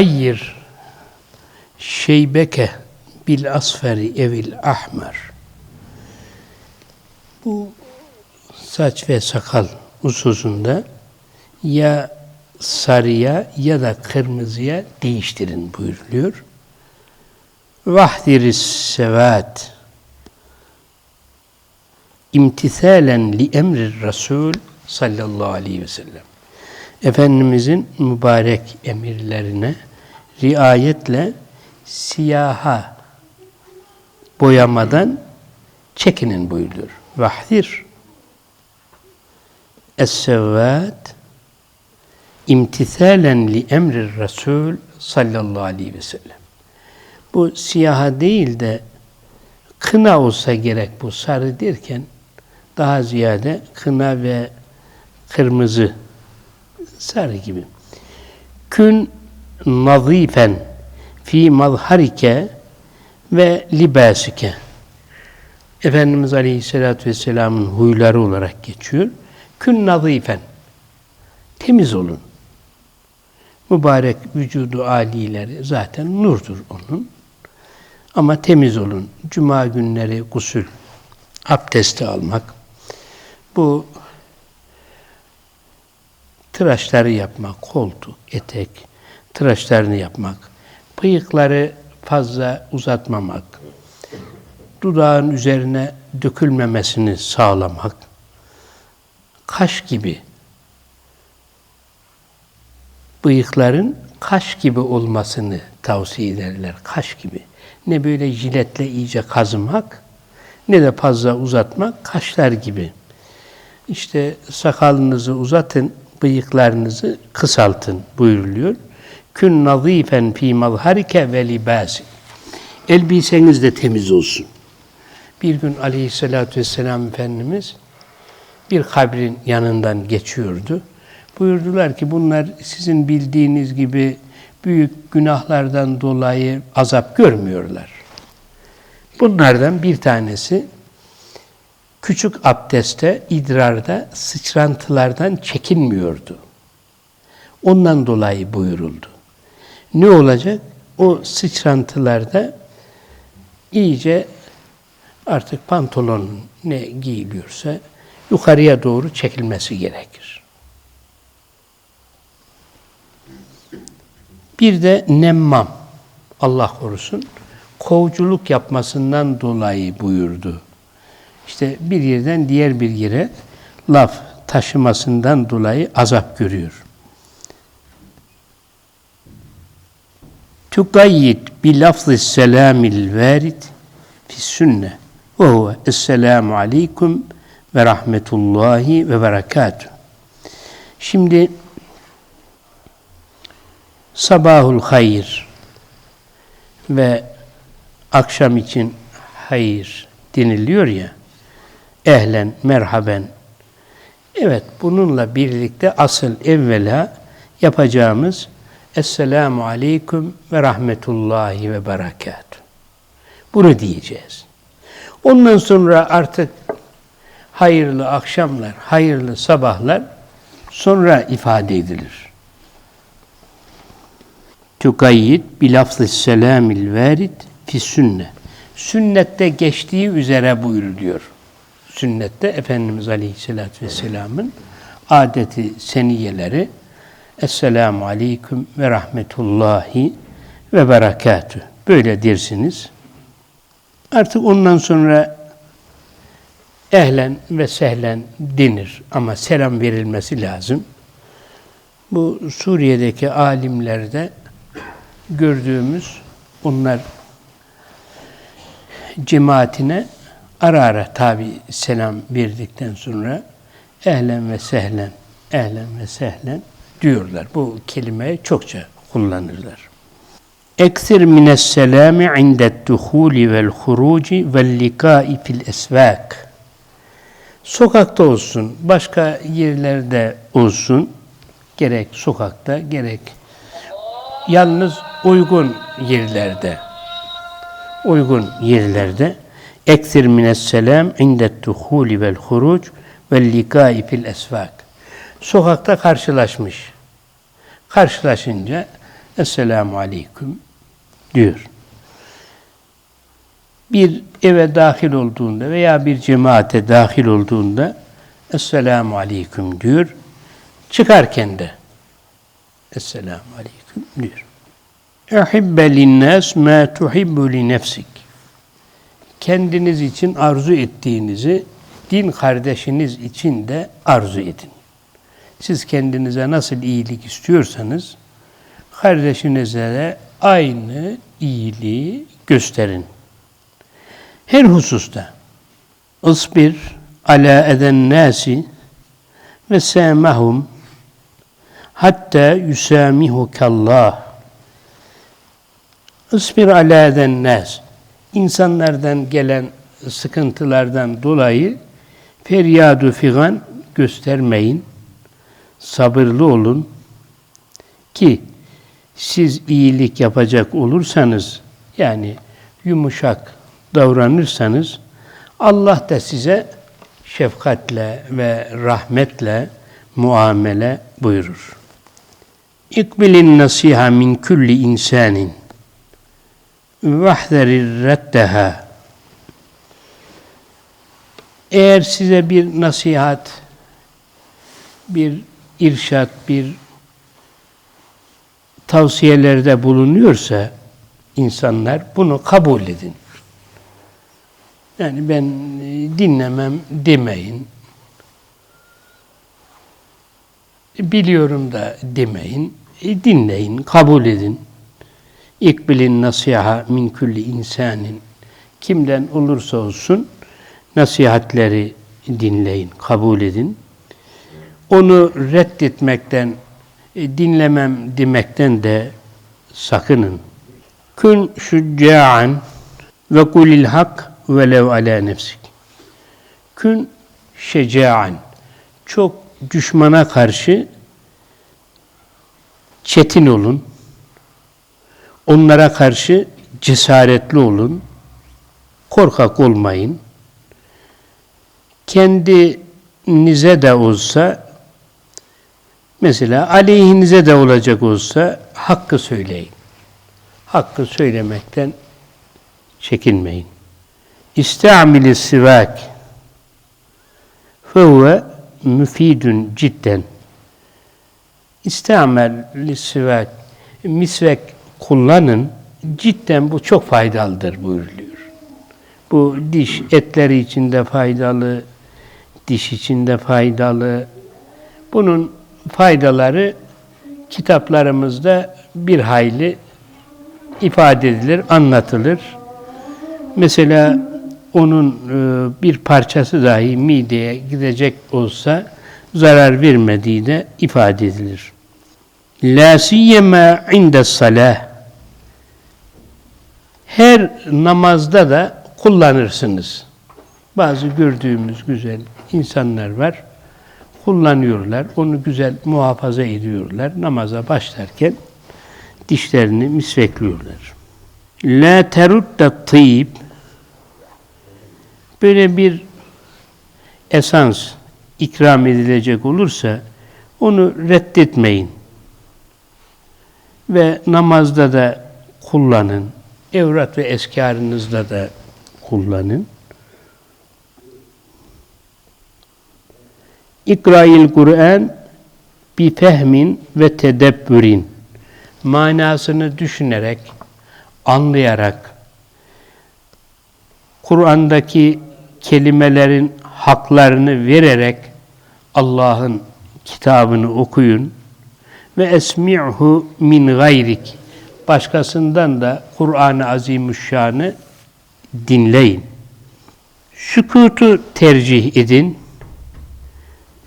gayyir şeybeke bil asferi evil ahmer. Bu saç ve sakal hususunda ya sarıya ya da kırmızıya değiştirin buyuruluyor. Vahdiris sevat imtisalen li emri Resul sallallahu aleyhi ve sellem. Efendimizin mübarek emirlerine riayetle siyaha boyamadan çekinin buyuruyor. Vahdir es-sevvat imtisalen li emri Resul sallallahu aleyhi ve sellem. Bu siyaha değil de kına olsa gerek bu sarı derken daha ziyade kına ve kırmızı sarı gibi. Kün nazifen fi mazharike ve libasike. Efendimiz Aleyhisselatü Vesselam'ın huyları olarak geçiyor. Kün nazifen. Temiz olun. Mübarek vücudu alileri zaten nurdur onun. Ama temiz olun. Cuma günleri gusül, abdesti almak, bu tıraşları yapmak, koltuk, etek, tıraşlarını yapmak, bıyıkları fazla uzatmamak, dudağın üzerine dökülmemesini sağlamak, kaş gibi, bıyıkların kaş gibi olmasını tavsiye ederler, kaş gibi. Ne böyle jiletle iyice kazımak, ne de fazla uzatmak, kaşlar gibi. İşte sakalınızı uzatın, bıyıklarınızı kısaltın buyuruluyor. Kün nazifen fi mazharike ve libasi. Elbiseniz de temiz olsun. Bir gün aleyhissalatü vesselam Efendimiz bir kabrin yanından geçiyordu. Buyurdular ki bunlar sizin bildiğiniz gibi büyük günahlardan dolayı azap görmüyorlar. Bunlardan bir tanesi küçük abdeste, idrarda sıçrantılardan çekinmiyordu. Ondan dolayı buyuruldu. Ne olacak? O sıçrantılarda iyice artık pantolon ne giyiliyorsa yukarıya doğru çekilmesi gerekir. Bir de nemmam, Allah korusun, kovculuk yapmasından dolayı buyurdu. İşte bir yerden diğer bir yere laf taşımasından dolayı azap görüyor. Tukayyid bi lafzı selamil varid fi sünne ve huve esselamu aleyküm ve rahmetullahi ve berekatuhu. Şimdi sabahul hayır ve akşam için hayır deniliyor ya, ehlen, merhaben. Evet, bununla birlikte asıl evvela yapacağımız Esselamu Aleyküm ve Rahmetullahi ve Berekatuhu. Bunu diyeceğiz. Ondan sonra artık hayırlı akşamlar, hayırlı sabahlar sonra ifade edilir. Tukayyid bi lafzı selamil varid fi sünne. Sünnette geçtiği üzere buyuruluyor. Sünnette Efendimiz Aleyhisselatü Vesselam'ın adeti seniyeleri Esselamu Aleyküm ve Rahmetullahi ve Berekatü. Böyle dersiniz. Artık ondan sonra ehlen ve sehlen denir ama selam verilmesi lazım. Bu Suriye'deki alimlerde gördüğümüz onlar cemaatine ara ara tabi selam verdikten sonra ehlen ve sehlen, ehlen ve sehlen diyorlar. Bu kelimeyi çokça kullanırlar. Eksir mines selami indet duhuli vel huruci vel likai fil esvak. Sokakta olsun, başka yerlerde olsun, gerek sokakta, gerek yalnız uygun yerlerde, uygun yerlerde eksir mines selam indet duhuli vel huruc vel likai fil esvak. Sokakta karşılaşmış. Karşılaşınca Esselamu Aleyküm diyor. Bir eve dahil olduğunda veya bir cemaate dahil olduğunda Esselamu Aleyküm diyor. Çıkarken de Esselamu Aleyküm diyor. Ehibbe linnâs mâ tuhibbu li nefsik. Kendiniz için arzu ettiğinizi din kardeşiniz için de arzu edin. Siz kendinize nasıl iyilik istiyorsanız kardeşinize de aynı iyiliği gösterin. Her hususta ısbir ala eden nasi ve semahum hatta yusamihukallah ısbir ala eden nas insanlardan gelen sıkıntılardan dolayı feryadu figan göstermeyin. Sabırlı olun ki siz iyilik yapacak olursanız yani yumuşak davranırsanız Allah da size şefkatle ve rahmetle muamele buyurur. İkbilin nasiha min kulli insanin vahzerir reddeha eğer size bir nasihat, bir irşat, bir tavsiyelerde bulunuyorsa insanlar bunu kabul edin. Yani ben e, dinlemem demeyin. Biliyorum da demeyin. E, dinleyin, kabul edin. İkbilin nasiha min kulli insanin. Kimden olursa olsun nasihatleri dinleyin, kabul edin. Onu reddetmekten, e, dinlemem demekten de sakının. Kün şücca'an ve kulil hak velev ala nefsik. Kün şeca'an. Çok düşmana karşı çetin olun. Onlara karşı cesaretli olun. Korkak olmayın kendinize de olsa mesela aleyhinize de olacak olsa hakkı söyleyin. Hakkı söylemekten çekinmeyin. İstamili sivak fehuve müfidun cidden. İstamel sivak misvek kullanın cidden bu çok faydalıdır buyuruluyor. Bu diş etleri içinde faydalı, diş içinde faydalı. Bunun faydaları kitaplarımızda bir hayli ifade edilir, anlatılır. Mesela onun e, bir parçası dahi mideye gidecek olsa zarar vermediği de ifade edilir. La siyema inde salah. Her namazda da kullanırsınız. Bazı gördüğümüz güzel insanlar var. Kullanıyorlar. Onu güzel muhafaza ediyorlar. Namaza başlarken dişlerini misvekliyorlar. La terudda tıyib böyle bir esans ikram edilecek olursa onu reddetmeyin. Ve namazda da kullanın. Evrat ve eskarınızda da kullanın. İkra'il Kur'an bi fehmin ve tedebbürin manasını düşünerek, anlayarak, Kur'an'daki kelimelerin haklarını vererek Allah'ın kitabını okuyun ve esmi'hu min gayrik başkasından da Kur'an-ı Azimüşşan'ı dinleyin. Sükutu tercih edin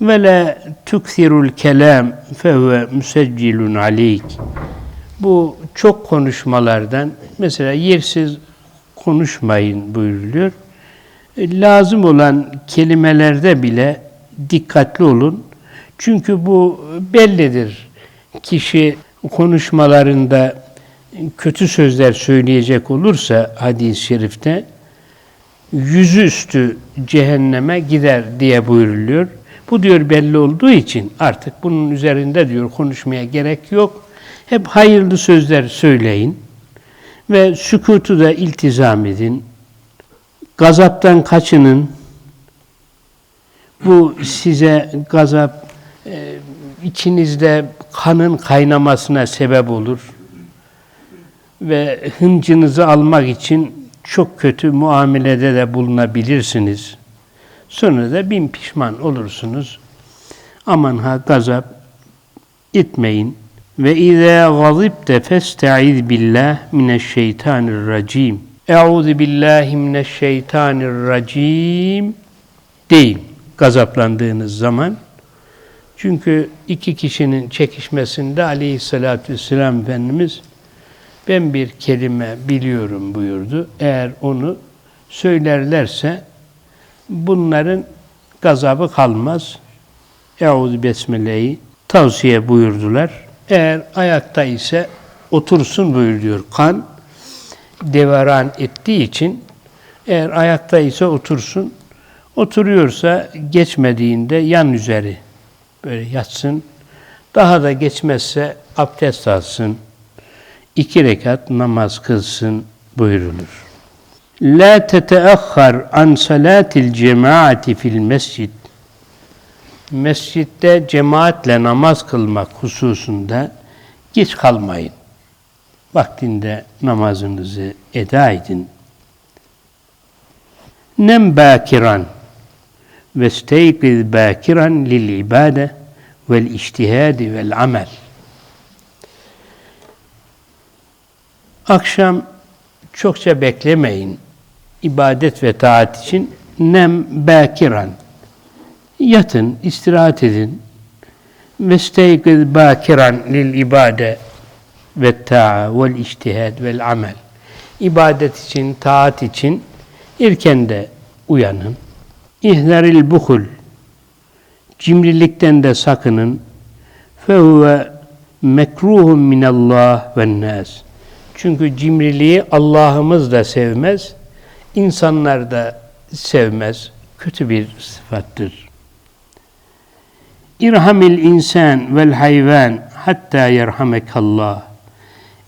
ve la tuksirul kelam fehuve müseccilun aleyk. Bu çok konuşmalardan mesela yersiz konuşmayın buyuruluyor. E, lazım olan kelimelerde bile dikkatli olun. Çünkü bu bellidir. Kişi konuşmalarında kötü sözler söyleyecek olursa hadis-i şerifte yüzüstü cehenneme gider diye buyuruluyor. Bu diyor belli olduğu için artık bunun üzerinde diyor konuşmaya gerek yok. Hep hayırlı sözler söyleyin ve sükutu da iltizam edin. Gazaptan kaçının. Bu size gazap e, içinizde kanın kaynamasına sebep olur ve hıncınızı almak için çok kötü muamelede de bulunabilirsiniz. Sonra da bin pişman olursunuz. Aman ha gazap etmeyin. Ve izâ gazibte festaiz billah mineşşeytanirracim. Euzu billahi mineşşeytanirracim deyin gazaplandığınız zaman. Çünkü iki kişinin çekişmesinde aleyhissalatü vesselam Efendimiz ben bir kelime biliyorum buyurdu. Eğer onu söylerlerse bunların gazabı kalmaz. Euzu Besmele'yi tavsiye buyurdular. Eğer ayakta ise otursun buyuruyor. Kan deveran ettiği için eğer ayakta ise otursun. Oturuyorsa geçmediğinde yan üzeri böyle yatsın. Daha da geçmezse abdest alsın. iki rekat namaz kılsın buyurulur. La teteahhar an salatil cemaati fil mescid. Mescitte cemaatle namaz kılmak hususunda geç kalmayın. Vaktinde namazınızı eda edin. Nem bakiran ve steykiz bakiran lil ibade vel iştihadi vel amel. Akşam çokça beklemeyin. İbadet ve taat için nem bakiran. Yatın, istirahat edin. Ve steykiz bakiran lil ibade ve ta'a vel iştihad vel amel. İbadet için, taat için erken de uyanın. İhneril buhul. Cimrilikten de sakının. Fehuve mekruhun minallah ve nas. Çünkü cimriliği Allah'ımız da sevmez, insanlar da sevmez. Kötü bir sıfattır. İrhamil insan vel hayvan hatta yerhamekallah.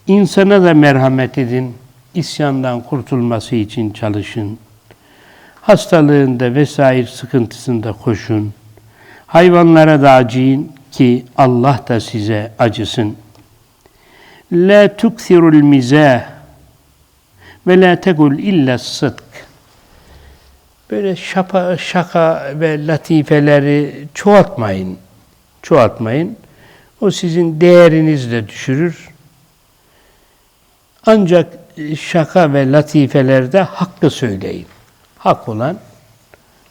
İnsana da merhamet edin, isyandan kurtulması için çalışın. Hastalığında vesaire sıkıntısında koşun. Hayvanlara da acıyın ki Allah da size acısın. La tukthirul mizah ve la tegul illa sıdk. Böyle şapa, şaka ve latifeleri çoğaltmayın. Çoğaltmayın. O sizin değerinizi de düşürür. Ancak şaka ve latifelerde hakkı söyleyin. Hak olan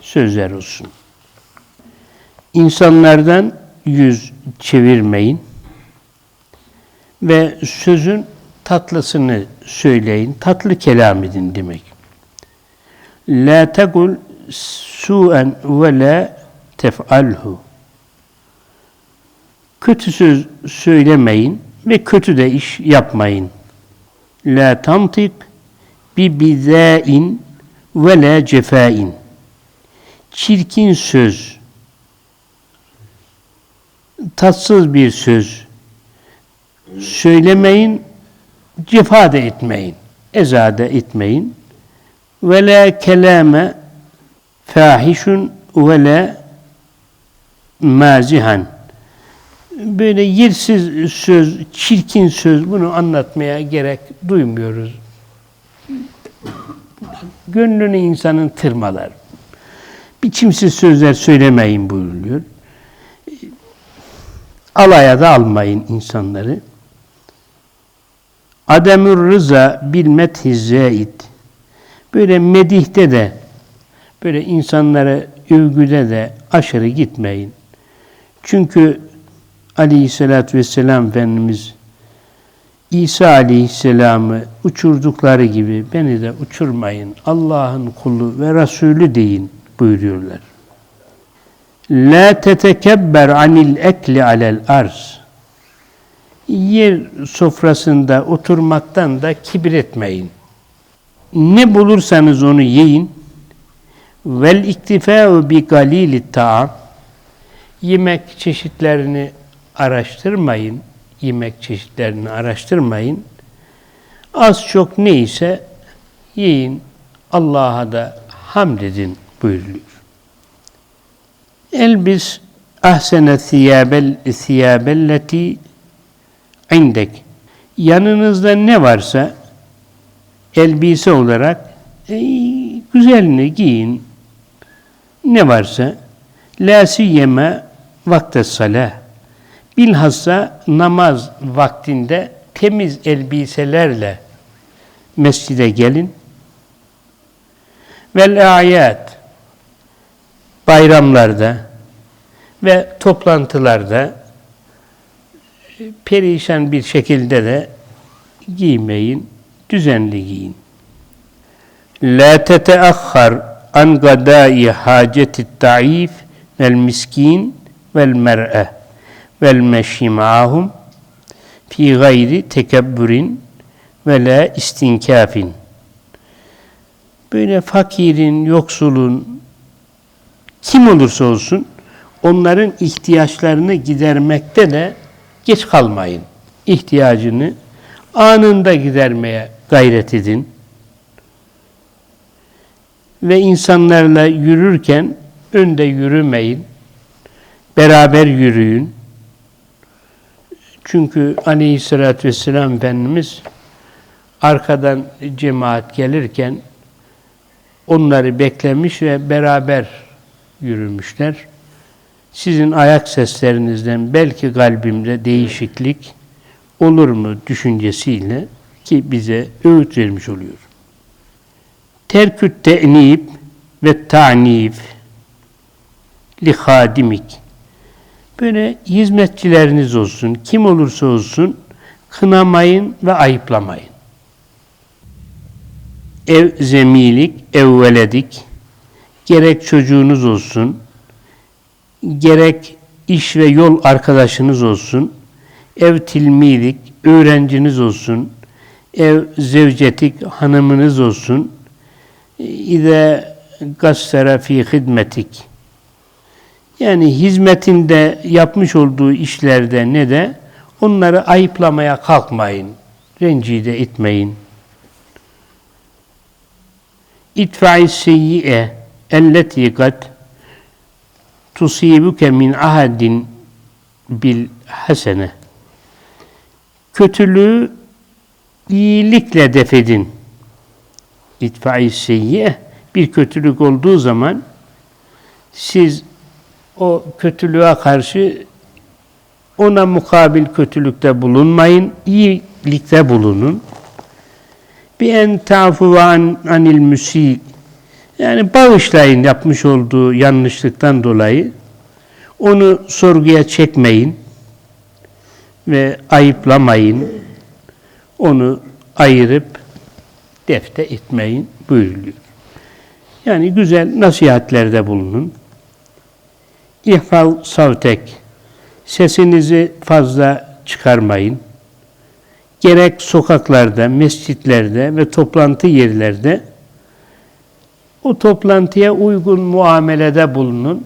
sözler olsun. İnsanlardan yüz çevirmeyin ve sözün tatlısını söyleyin. Tatlı kelam edin demek. La tegul su'en ve la tef'alhu. Kötü söz söylemeyin ve kötü de iş yapmayın. La tantik bi bizain ve la cefain. Çirkin söz, tatsız bir söz söylemeyin, cefa da etmeyin, eza da etmeyin. Ve la kelame fahişun ve la mazihan. Böyle yersiz söz, çirkin söz bunu anlatmaya gerek duymuyoruz. Gönlünü insanın tırmalar. Biçimsiz sözler söylemeyin buyuruluyor. Alaya da almayın insanları. Ademür rıza bil methi zâid. Böyle medihte de, böyle insanlara övgüde de aşırı gitmeyin. Çünkü Aleyhisselatü Vesselam Efendimiz İsa Aleyhisselam'ı uçurdukları gibi beni de uçurmayın. Allah'ın kulu ve Resulü deyin buyuruyorlar. La tetekebber anil ekli alel arz. Yer sofrasında oturmaktan da kibir etmeyin. Ne bulursanız onu yiyin. Vel iktifâ'u bi galili ta'am. Yemek çeşitlerini araştırmayın. yemek çeşitlerini araştırmayın. Az çok neyse yiyin. Allah'a da hamd edin buyuruyor. Elbis ahsene thiyabel thiyabelleti indek. Yanınızda ne varsa elbise olarak e, güzelini giyin. Ne varsa la siyeme vakte salah. Bilhassa namaz vaktinde temiz elbiselerle mescide gelin. Vel ayat bayramlarda ve toplantılarda perişan bir şekilde de giymeyin, düzenli giyin. La teteahhar an gadai haceti taif vel miskin vel mer'e vel meşi ma'ahum fi gayri tekebburin ve la istinkafin. Böyle fakirin, yoksulun, kim olursa olsun onların ihtiyaçlarını gidermekte de geç kalmayın. İhtiyacını anında gidermeye gayret edin. Ve insanlarla yürürken önde yürümeyin. Beraber yürüyün. Çünkü aleyhissalatü vesselam Efendimiz arkadan cemaat gelirken onları beklemiş ve beraber yürümüşler. Sizin ayak seslerinizden belki kalbimde değişiklik olur mu düşüncesiyle ki bize öğüt vermiş oluyor. Terküt te'nib ve ta'nif li hadimik. Böyle hizmetçileriniz olsun, kim olursa olsun kınamayın ve ayıplamayın. Ev zemilik, ev veledik, gerek çocuğunuz olsun, gerek iş ve yol arkadaşınız olsun, ev tilmilik, öğrenciniz olsun, ev zevcetik, hanımınız olsun, İde gassera fi hizmetik. Yani hizmetinde yapmış olduğu işlerde ne de onları ayıplamaya kalkmayın. Rencide etmeyin. İtfa'i seyyi'e elleti kad tusibuke min ahadin bil hasene. Kötülüğü iyilikle defedin. İtfai seyyiye bir kötülük olduğu zaman siz o kötülüğe karşı ona mukabil kötülükte bulunmayın, iyilikte bulunun. Bir en tafu an anil müsi yani bağışlayın yapmış olduğu yanlışlıktan dolayı. Onu sorguya çekmeyin ve ayıplamayın. Onu ayırıp defte etmeyin buyuruluyor. Yani güzel nasihatlerde bulunun. İhfal savtek, sesinizi fazla çıkarmayın. Gerek sokaklarda, mescitlerde ve toplantı yerlerde o toplantıya uygun muamelede bulunun.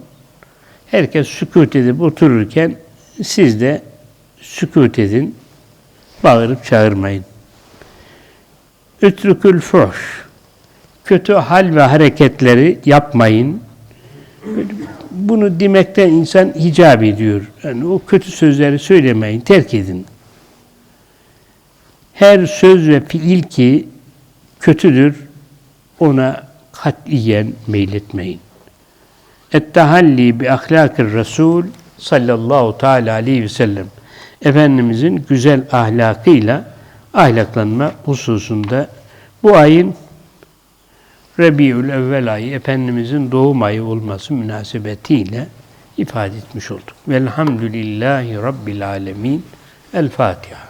Herkes sükut edip otururken siz de sükut edin. Bağırıp çağırmayın. Ütrükül fuhş. Kötü hal ve hareketleri yapmayın. Bunu demekten insan hicap ediyor. Yani o kötü sözleri söylemeyin, terk edin. Her söz ve fiil ki kötüdür, ona katiyen meyletmeyin. Ettehalli bi ahlakir Resul sallallahu teala aleyhi ve sellem. Efendimizin güzel ahlakıyla ahlaklanma hususunda bu ayın Rebiül Evvel ayı Efendimizin doğum ayı olması münasebetiyle ifade etmiş olduk. Velhamdülillahi Rabbil Alemin. El Fatiha.